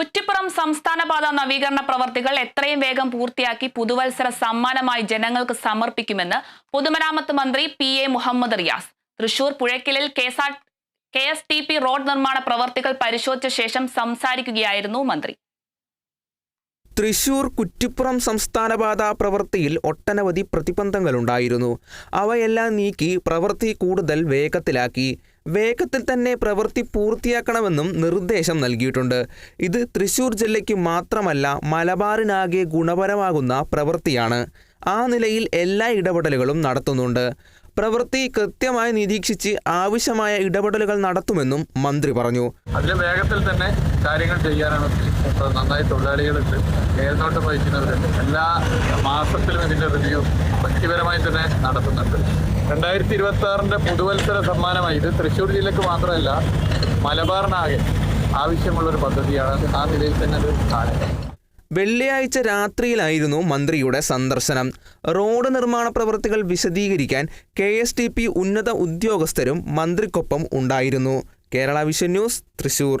കുറ്റിപ്പുറം സംസ്ഥാന പാത നവീകരണ പ്രവർത്തികൾ എത്രയും വേഗം പൂർത്തിയാക്കി പുതുവത്സര സമ്മാനമായി ജനങ്ങൾക്ക് സമർപ്പിക്കുമെന്ന് പൊതുമരാമത്ത് മന്ത്രി P A Muhammad Riyas. Thrissur പുഴയ്ക്കലിൽ K S T P road നിർമ്മാണ പ്രവർത്തികൾ പരിശോധിച്ച ശേഷം സംസാരിക്കുകയായിരുന്നു മന്ത്രി. തൃശൂർ കുറ്റിപ്പുറം സംസ്ഥാനപാത പ്രവൃത്തിയിൽ ഒട്ടനവധി പ്രതിബന്ധങ്ങളുണ്ടായിരുന്നു. അവയെല്ലാം നീക്കി പ്രവൃത്തി കൂടുതൽ വേഗത്തിലാക്കി. വേഗത്തിൽ തന്നെ പ്രവൃത്തി പൂർത്തിയാക്കണമെന്നും നിർദ്ദേശം നൽകിയിട്ടുണ്ട്. ഇത് തൃശൂർ ജില്ലയ്ക്ക് മാത്രമല്ല മലബാറിനാകെ ഗുണപരമാകുന്ന പ്രവൃത്തിയാണ്. ആ നിലയിൽ എല്ലാ ഇടപെടലുകളും നടത്തുന്നുണ്ട്. പ്രവൃത്തി കൃത്യമായി നിരീക്ഷിച്ച് ആവശ്യമായ ഇടപെടലുകൾ നടത്തുമെന്നും മന്ത്രി പറഞ്ഞു. അതിൽ വേഗത്തിൽ തന്നെ കാര്യങ്ങൾ ചെയ്യാനാണ് നന്നായി തൊഴിലാളികളുണ്ട് വഹിക്കുന്നവരുണ്ട്. എല്ലാ മാസത്തിലും ഇതിന്റെ റിവ്യൂ വ്യക്തിപരമായി തന്നെ നടത്തുന്നുണ്ട്. രണ്ടായിരത്തി ഇരുപത്തി ആറിന്റെ പുതുവത്സര സമ്മാനമായി ഇത് തൃശ്ശൂർ ജില്ലക്ക് മാത്രമല്ല മലബാറിനാകെ ആവശ്യമുള്ള ഒരു പദ്ധതിയാണ് ആ നിലയിൽ തന്നെ അത് കാണുന്നത്. വെള്ളിയാഴ്ച രാത്രിയിലായിരുന്നു മന്ത്രിയുടെ സന്ദർശനം. റോഡ് നിർമ്മാണ പ്രവൃത്തികൾ വിശദീകരിക്കാൻ കെ ഉന്നത ഉദ്യോഗസ്ഥരും മന്ത്രിക്കൊപ്പം ഉണ്ടായിരുന്നു. Kerala vision news Thrissur.